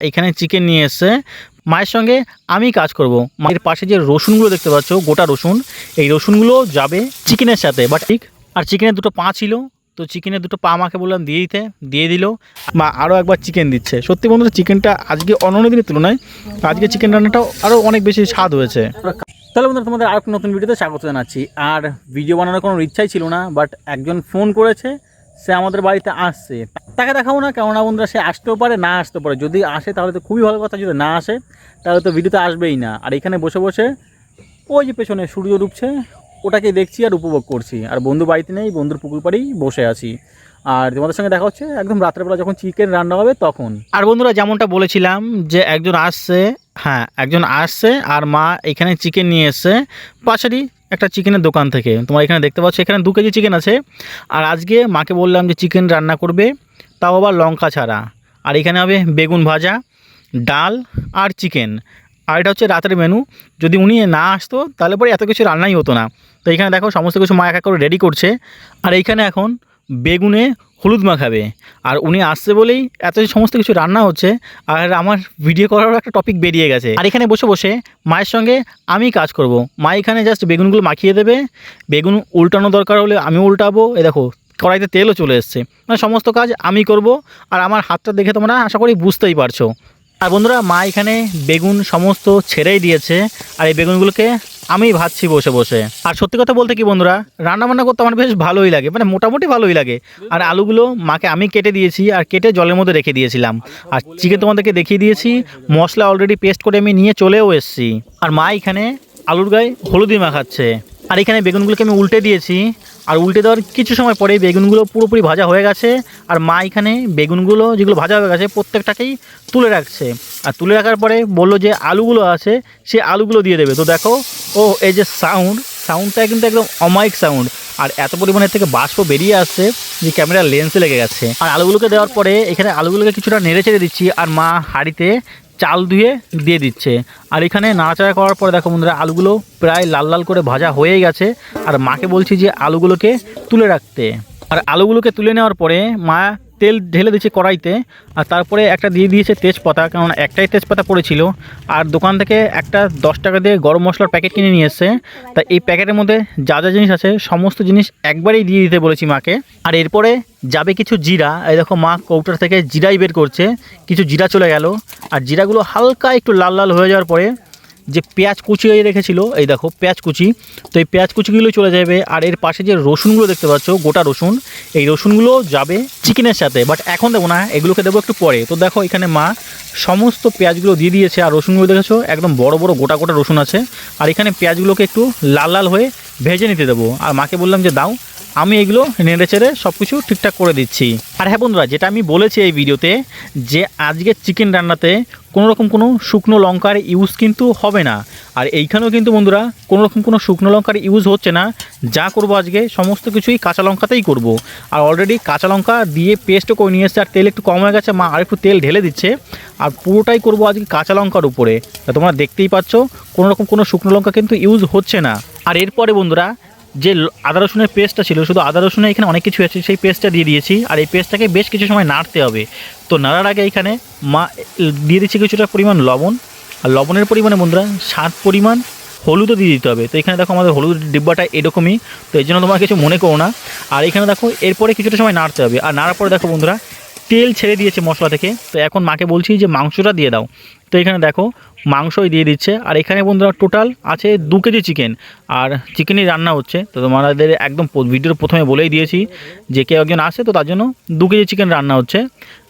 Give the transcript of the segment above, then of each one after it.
এখানে চিকেন নিয়ে এসছে। মায়ের সঙ্গে আমি কাজ করব। মায়ের পাশে যে রসুনগুলো দেখতে পাচ্ছ, গোটা রসুন, এই রসুনগুলো যাবে চিকেনের সাথে। বাট ঠিক, আর চিকেনের দুটো পা ছিল, তো চিকেনের দুটো পা আমাকে বললাম দিয়ে দিতে, দিয়ে দিল। মা আরও একবার চিকেন দিচ্ছে। সত্যি বন্ধুরা, চিকেনটা আজকে অন্য দিনের তুলনায় আজকে চিকেন রান্নাটাও আরও অনেক বেশি স্বাদ হয়েছে। তাহলে বন্ধুরা, তোমাদের আর নতুন ভিডিওতে স্বাগত জানাচ্ছি। আর ভিডিও বানানোর কোনো ইচ্ছাই ছিল না, বাট একজন ফোন করেছে সে আমাদের বাড়িতে আসছে। তাকে দেখাবো না, কেননা বন্ধুরা সে আসতেও পারে, না আসতে পারে। যদি আসে, তাহলে তো খুবই ভালো কথা, যদি না আসে, তাহলে তো ভিডিওতে আসবেই না। আর এখানে বসে বসে ওই যে পেছনে সূর্য ডুবছে ওটাকে দেখছি আর উপভোগ করছি। আর বন্ধু বাড়িতে নেই, বন্ধুর পুকুর পাড়েই বসে আছি। আর তোমাদের সঙ্গে দেখা হচ্ছে একদম রাত্রেবেলা যখন চিকেন রান্না হবে তখন। আর বন্ধুরা, যেমনটা বলেছিলাম যে একজন আসছে হ্যাঁ একজন আসছে আর মা এখানে চিকেন নিয়ে এসছে। পাশেরই একটা চিকেনের দোকান থেকে। তোমার এখানে দেখতে পাচ্ছ, এখানে দু কেজি চিকেন আছে। আর আজকে মাকে বললাম যে চিকেন রান্না করবে, তাও আবার লঙ্কা ছাড়া। আর এখানে হবে বেগুন ভাজা, ডাল আর চিকেন। আর এটা হচ্ছে রাতের মেনু। যদি উনি না আসতো, তাহলে পরে এত কিছু রান্নাই হতো না। তো এখানে দেখো, সমস্ত কিছু মা একা করে রেডি করছে। আর এইখানে এখন বেগুনে হলুদ মাখাবে আর উনি আসছে বলেই এত সমস্ত কিছু রান্না হচ্ছে, আর আমার ভিডিও করারও একটা টপিক বেরিয়ে গেছে। আর এখানে বসে বসে মায়ের সঙ্গে আমি কাজ করব। মা এখানে জাস্ট বেগুনগুলো মাখিয়ে দেবে। বেগুন উল্টানো দরকার হলে আমি উল্টাবো। এ দেখো, কড়াইতে তেলও চলে এসছে। মানে সমস্ত কাজ আমি করব, আর আমার হাতটা দেখে তোমরা আশা করি বুঝতেই পারছ। আর বন্ধুরা, মা এখানে বেগুন সমস্ত ছেড়েই দিয়েছে, আর এই বেগুনগুলোকে আমি ভাবছি বসে বসে। আর সত্যি কথা বলতে কি বন্ধুরা, রান্নাবান্না করতে আমার বেশ ভালোই লাগে মানে মোটামুটি ভালোই লাগে। আর আলুগুলো মাকে আমি কেটে দিয়েছি আর কেটে জলের মধ্যে রেখে দিয়েছিলাম। আর চিকেন তোমাদেরকে দেখিয়ে দিয়েছি, মশলা অলরেডি পেস্ট করে আমি নিয়ে চলেও এসেছি। আর মা এখানে আলুর গায়ে হলুদি মাখাচ্ছে। আর এখানে বেগুনগুলোকে আমি উল্টে দিয়েছি। আর উল্টে দেওয়ার কিছু সময় পরে বেগুনগুলো পুরোপুরি ভাজা হয়ে গেছে। আর মা এখানে বেগুনগুলো যেগুলো ভাজা হয়ে গেছে, প্রত্যেকটাকেই তুলে রাখছে। আর তুলে রাখার পরে বলল যে আলুগুলো আছে, সে আলুগুলো দিয়ে দেবে। তো দেখো, ও, এই যে সাউন্ড সাউন্ডটা কিন্তু একদম অমায়িক সাউন্ড আর এত পরিমাণের থেকে বাষ্প বেরিয়ে আসছে যে ক্যামেরার লেন্সে লেগে গেছে। আর আলুগুলোকে দেওয়ার পরে এখানে আলুগুলোকে কিছুটা নেড়ে চেড়ে দিচ্ছি। আর মা হাঁড়িতে চাল ধুয়ে দিয়ে দিচ্ছে। আর এখানে নাড়াচাড়া করার পর দেখো বন্ধুরা, আলুগুলো প্রায় লাল লাল করে ভাজা হয়ে গেছে। আর মাকে বলছি যে আলুগুলোকে তুলে রাখতে। আর আলুগুলোকে তুলে নেওয়ার পরে মা তেল ঢেলে দিয়েছে কড়াইতে আর তারপরে একটা দিয়ে দিয়েছে তেজপাতা কারণ একটাই তেজপাতা পড়েছিল। আর দোকান থেকে একটা দশ টাকা দিয়ে গরম মশলার প্যাকেট কিনে নিয়ে এসছে। তা এই প্যাকেটের মধ্যে যা যা জিনিস আছে, সমস্ত জিনিস একবারেই দিয়ে দিতে বলেছি মাকে। আর এরপরে যাবে কিছু জিরা, এই দেখো মা কৌটার থেকে জিরাই বের করছে, কিছু জিরা চলে গেল। আর জিরাগুলো হালকা একটু লাল লাল হয়ে যাওয়ার পরে যে পেঁয়াজ কুচি রেখেছিল, এই দেখো পেঁয়াজ কুচি, তো এই পেঁয়াজ কুচিগুলো চলে যাবে, আর এর পাশে যে রসুনগুলো দেখতে পাচ্ছ, গোটা রসুন, এই রসুনগুলো যাবে চিকেনের সাথে বাট এখন দেবো না, এগুলোকে দেবো একটু পরে। তো দেখো এখানে মা সমস্ত পেঁয়াজগুলো দিয়ে দিয়েছে, আর রসুনগুলো দেখেছ, একদম বড় বড় গোটা গোটা রসুন আছে, আর এখানে পেঁয়াজগুলোকে একটু লাল লাল হয়ে ভেজে নিতে দেবো। আর মাকে বললাম যে, দাও আমি এগুলো নেড়ে চেড়ে সব কিছু ঠিকঠাক করে দিচ্ছি। আর হ্যাঁ বন্ধুরা, যেটা আমি বলেছি এই ভিডিওতে, যে আজকে চিকেন রান্নাতে কোনো রকম কোনো শুকনো লঙ্কার ইউজ কিন্তু হবে না। আর এইখানেও কিন্তু বন্ধুরা কোনো রকম কোনো শুকনো লঙ্কার ইউজ হচ্ছে না। যা করব আজকে, সমস্ত কিছুই কাঁচা লঙ্কাতেই করব। আর অলরেডি কাঁচা লঙ্কা দিয়ে পেস্টও করে নিয়ে এসছে, আর তেল একটু কম হয়ে গেছে, মা আর একটু তেল ঢেলে দিচ্ছে। আর পুরোটাই করব আজকে কাঁচা লঙ্কার উপরে। তোমরা দেখতেই পাচ্ছ কোনো রকম কোনো শুকনো লঙ্কা কিন্তু ইউজ হচ্ছে না। আর এরপরে বন্ধুরা যে আদা রসুনের পেস্টটা ছিল, শুধু আদা রসুনের এখানে অনেক কিছু আছে, সেই পেস্টটা দিয়ে দিয়েছি, আর এই পেস্টটাকে বেশ কিছু সময় নাড়তে হবে। তো নাড়ার আগে এখানে মা, দিয়ে দিচ্ছি কিছুটা পরিমাণ লবণ, আর লবণের পরিমাণে বন্ধুরা, স্বাদ পরিমাণ হলুদও দিয়ে দিতে হবে। তো এখানে দেখো আমাদের হলুদ ডিব্বাটা এরকমই, তো এই জন্য তোমার কিছু মনে করো না। আর এখানে দেখো, এরপরে কিছুটা সময় নাড়তে হবে। আর নাড়ার পরে দেখো বন্ধুরা, তেল ছেড়ে দিয়েছে মশলা থেকে। তো এখন মাকে বলছি যে মাংসটা দিয়ে দাও। তো এখানে দেখো মাংসই দিয়ে দিচ্ছে। আর এখানে বন্ধুরা টোটাল আছে দু কেজি চিকেন আর চিকেনই রান্না হচ্ছে। তো তোমাদের একদম ভিডিওর প্রথমে বলেই দিয়েছি যে কেউ একজন আসে তো তার জন্য দু কেজি চিকেন রান্না হচ্ছে।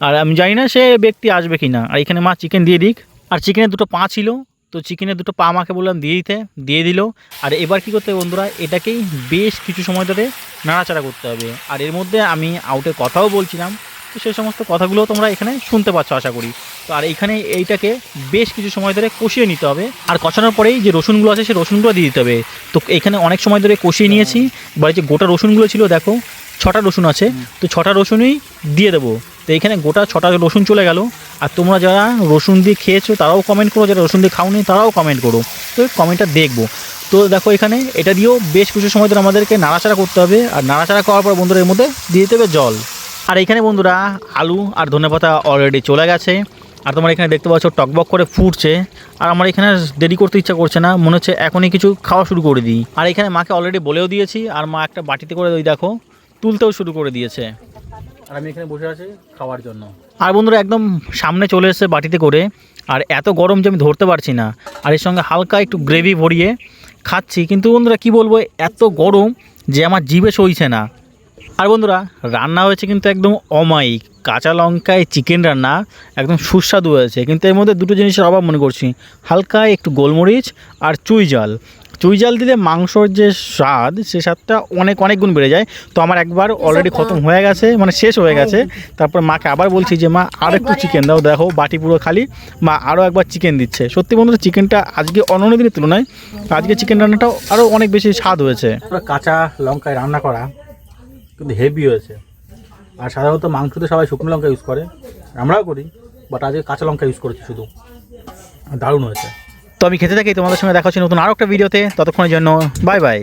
আর আমি জানি না সে ব্যক্তি আসবে কি না আর এখানে মা চিকেন দিয়ে দিক। আর চিকেনের দুটো পা ছিল। তো চিকেনের দুটো পা আমাকে বললাম দিয়ে দিতে, দিয়ে দিল। আর এবার কি করতে বন্ধুরা? এটাকেই বেশ কিছু সময় ধরে নাড়াচাড়া করতে হবে। আর এর মধ্যে আমি আউটের কথাও বলছিলাম। তো সেই সমস্ত কথাগুলো তোমরা এখানে শুনতে পাচ্ছ, আশা করি। তো আর এইখানে এইটাকে বেশ কিছু সময় ধরে কষিয়ে নিতে হবে। আর কষানোর পরেই যে রসুনগুলো আছে, সেই রসুনগুলো দিয়ে দিতে হবে। তো এখানে অনেক সময় ধরে কষিয়ে নিয়েছি। এবার যে গোটা রসুনগুলো ছিল, দেখো, ছটা রসুন আছে। তো ছটা রসুনই দিয়ে দেবো। তো এখানে গোটা ছটা রসুন চলে গেল। আর তোমরা যারা রসুন দিয়ে খেয়েছো, তারাও কমেন্ট করো। যারা রসুন দিয়ে খাওনি, তারাও কমেন্ট করো। তো কমেন্টটা দেখব। তো দেখো এখানে এটা দিয়েও বেশ কিছু সময় ধরে আমাদেরকে নাড়াচাড়া করতে হবে। আর নাড়াচাড়া করার পর বন্ধুরা এর মধ্যে দিয়ে দিতে হবে জল। আর এখানে বন্ধুরা আলু আর ধনেপাতা অলরেডি চলে গেছে। আর তোমার এখানে দেখতে পাচ্ছ টকবক করে ফুটছে। আর আমার এখানে দেরি করতে ইচ্ছা করছে না মনে হচ্ছে এখনই কিছু খাওয়া শুরু করে দিই। আর এখানে মাকে অলরেডি বলেও দিয়েছি আর মা একটা বাটিতে করে ওই দেখো তুলতেও শুরু করে দিয়েছে। আর আমি এখানে বসে আছি খাওয়ার জন্য। আর বন্ধুরা একদম সামনে চলে এসেছে বাটিতে করে আর এত গরম যে আমি ধরতে পারছি না। আর এর সঙ্গে হালকা একটু গ্রেভি ভরিয়ে খাচ্ছি। কিন্তু বন্ধুরা কি বলব এত গরম যে আমার জিভে সইছে না। আর বন্ধুরা রান্না হয়েছে কিন্তু একদম অমায়িক। কাঁচা লঙ্কায় চিকেন রান্না একদম সুস্বাদু হয়েছে। কিন্তু এর মধ্যে দুটো জিনিসের অভাব মনে করছি। হালকা একটু গোলমরিচ আর চুই জাল। চুই জাল দিলে মাংসর যে স্বাদ সে স্বাদটা অনেক অনেক গুণ বেড়ে যায়। তো আমার একবার অলরেডি খতম হয়ে গেছে মানে শেষ হয়ে গেছে। তারপর মাকে আবার বলছি যে মা আর একটু চিকেন দাও দেখো বাটি পুরো খালি। মা আরও একবার চিকেন দিচ্ছে। সত্যি বন্ধুরা চিকেনটা আজকে অন্য দিনের তুলনায় আজকে চিকেন রান্নাটাও আরও অনেক বেশি স্বাদ হয়েছে। কাঁচা লঙ্কায় রান্না করা কিন্তু হেভি হয়েছে। আর সাধারণত মাংসতে সবাই শুকনো লঙ্কা ইউজ করে, আমরাও করি বাট আজকে কাঁচা লঙ্কা ইউজ করেছি শুধু। দারুণ হয়েছে। তো আমি খেতে থাকি, তোমাদের সঙ্গে দেখা হচ্ছে নতুন আরও একটা ভিডিওতে ততক্ষণের জন্য বাই বাই